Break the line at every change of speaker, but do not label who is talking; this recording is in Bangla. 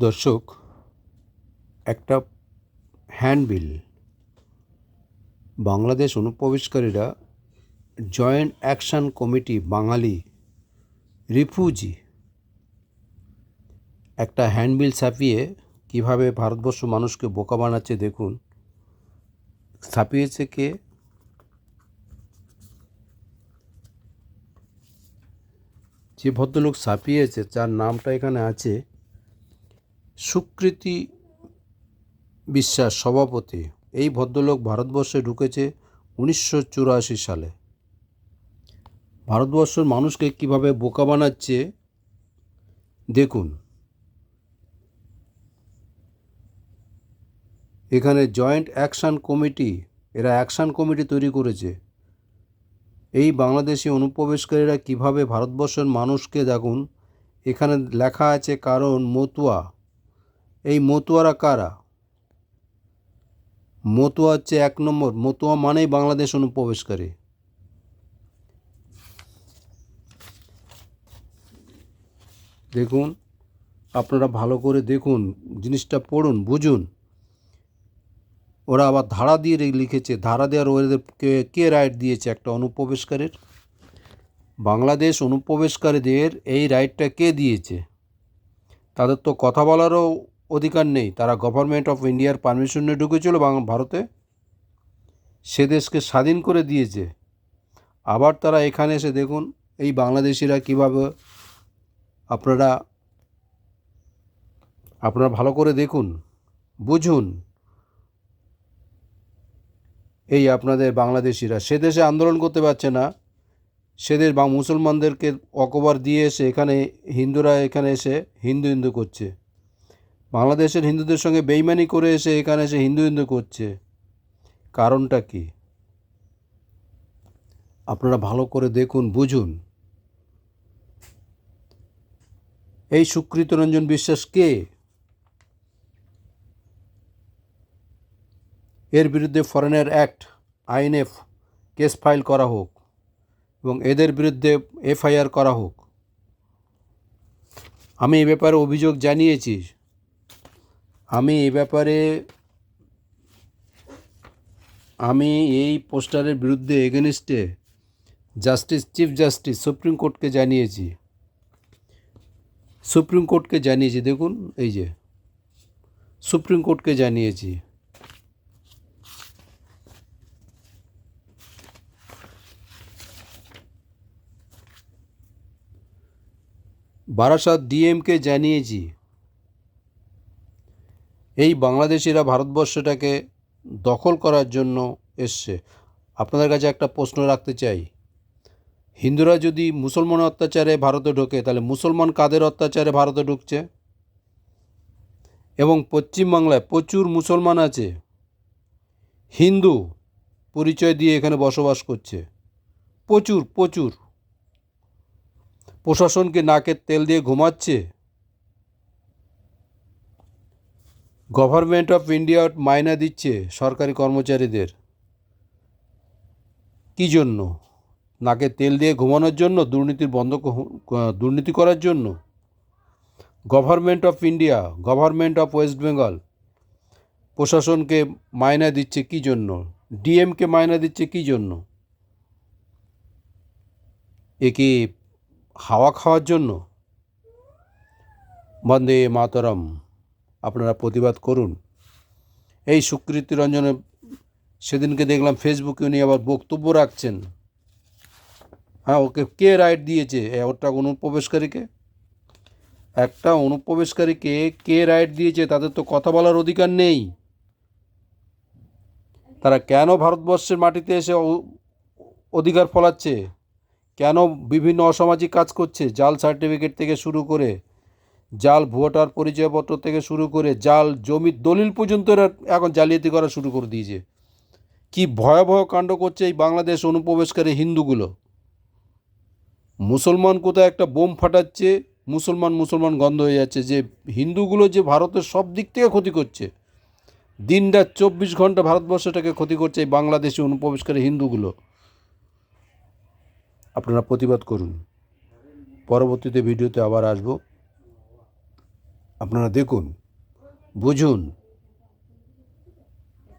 দর্শক, একটা handbill. Bangladesh অনুপ্রবেশকারীরা joint action committee Bangali refugee. একটা হ্যান্ডবিল ছাপিয়ে কীভাবে ভারতবর্ষ মানুষকে বোকা বানাচ্ছে দেখুন। ছাপিয়েছে কে? যে ভদ্রলোক ছাপিয়েছে যার নামটা এখানে আছে সুকৃতি বিশ্বাস সভাপতি, এই ভদ্রলোক ভারতবর্ষে ঢুকেছে উনিশশো চুরাশি সালে। ভারতবর্ষের মানুষকে কীভাবে বোকা বানাচ্ছে, দেখুন। এখানে জয়েন্ট অ্যাকশন কমিটি, এরা অ্যাকশন কমিটি তৈরি করেছে। এই বাংলাদেশি অনুপ্রবেশকারীরা কীভাবে ভারতবর্ষের মানুষকে, দেখুন, এখানে লেখা আছে কারণ মতুয়া এই মতুয়ারা কারা? মতুয়া হচ্ছে এক নম্বর, মতুয়া মানেই বাংলাদেশ অনুপ্রবেশকারী। দেখুন, আপনারা ভালো করে দেখুন, জিনিসটা পড়ুন, বুঝুন। ওরা আবার ধারা দিয়ে লিখেছে, ধারা দেওয়ার ওদের কে কে রাইট দিয়েছে? একটা অনুপ্রবেশকারীর। বাংলাদেশ অনুপ্রবেশকারীদের এই রাইটটা কে দিয়েছে? তাদের তো কথা বলারও অধিকার নেই। তারা গভর্নমেন্ট অফ ইন্ডিয়ার পারমিশন ঢুকেছিল ভারতে। সে দেশকে স্বাধীন করে দিয়েছে। আবার তারা এখানে এসে দেখুন, এই বাংলাদেশিরা কীভাবে আপনারা আপনারা ভালো করে দেখুন, বুঝুন। এই আপনাদের বাংলাদেশিরা, সে দেশে আন্দোলন করতে পারছে না। সে দেশ বা, মুসলমানদেরকে অকবার দিয়ে এসে এখানে, হিন্দুরা এখানে এসে হিন্দু হিন্দু করছে। বাংলাদেশের হিন্দুদের সঙ্গে বেইমানি করে এসে এখানে এসে হিন্দু হিন্দু করছে। কারণটা কি? আপনারা ভালো করে দেখুন, বুঝুন। এই সুকৃত রঞ্জন বিশ্বাস কে? এর বিরুদ্ধে foreigner act INF case file করা হোক এবং এদের বিরুদ্ধে এফআইআর করা হোক। আমি এ ব্যাপারে অভিযোগ জানিয়েছি। আমি এ ব্যাপারে, আমি এই পোস্টারের বিরুদ্ধে এগেনিস্টে জাস্টিস চিফ জাস্টিস সুপ্রিম কোর্টকে জানিয়েছি। সুপ্রিম কোর্টকে জানিয়েছি, দেখুন, এই যে সুপ্রিম কোর্টকে জানিয়েছি। বারাসাত ডিএমকে জানিয়েছি। এই বাংলাদেশিরা ভারতবর্ষটাকে দখল করার জন্য এসছে। আপনাদের কাছে একটা প্রশ্ন রাখতে চাই। হিন্দুরা যদি মুসলমান অত্যাচারে ভারতে ঢোকে, তাহলে মুসলমান কাদের অত্যাচারে ভারতে ঢুকছে? এবং পশ্চিমবাংলায় প্রচুর মুসলমান আছে। হিন্দু পরিচয় দিয়ে এখানে বসবাস করছে। প্রচুর প্রচুর। প্রশাসনকে নাকের তেল দিয়ে ঘুমাচ্ছে। গভর্নমেন্ট অফ ইন্ডিয়া মাইনা দিচ্ছে সরকারি কর্মচারীদের। কী জন্য? নাকে তেল দিয়ে ঘুমানোর জন্য দুর্নীতির বন্ধ দুর্নীতি করার জন্য? Government of India government of West Bengal প্রশাসনকে মায়না দিচ্ছে কী জন্য? ডিএমকে মায়না দিচ্ছে কী জন্য? এ কি হাওয়া খাওয়ার জন্য? বন্দে মাতরম। আপনারা প্রতিবাদ করুন। এই সুকৃতি রঞ্জনে সেদিনকে দেখলাম ফেসবুকে উনি আবার বক্তব্য রাখছেন। হ্যাঁ ওকে কে রাইট দিয়েছে? ওটা অনুপ্রবেশকারীকে? একটা অনুপ্রবেশকারীকে কে রাইট দিয়েছে তাদের তো কথা বলার অধিকার নেই। তারা কেন ভারতবর্ষের মাটিতে এসে অধিকার ফলাচ্ছে? কেন বিভিন্ন অসামাজিক কাজ করছে? জাল সার্টিফিকেট থেকে শুরু করে জাল, ভুয়াটার পরিচয়পত্র থেকে শুরু করে জাল, জমির দলিল পর্যন্ত এখন জালিয়াতি করা শুরু করে দিয়েছে। কি ভয়াবহ কাণ্ড করছে এই বাংলাদেশ অনুপ্রবেশকারী হিন্দুগুলো। মুসলমান কোথায় একটা বোম ফাটাচ্ছে, মুসলমান মুসলমান গন্ধ হয়ে যাচ্ছে। যে হিন্দুগুলো যে ভারতের সব দিক থেকে ক্ষতি করছে, দিনরাত চব্বিশ ঘণ্টা ভারতবর্ষটাকে ক্ষতি করছে এই বাংলাদেশি অনুপ্রবেশকারী হিন্দুগুলো। আপনারা প্রতিবাদ করুন। পরবর্তীতে ভিডিওতে আবার আসব। আপনারা দেখুন বুঝুন।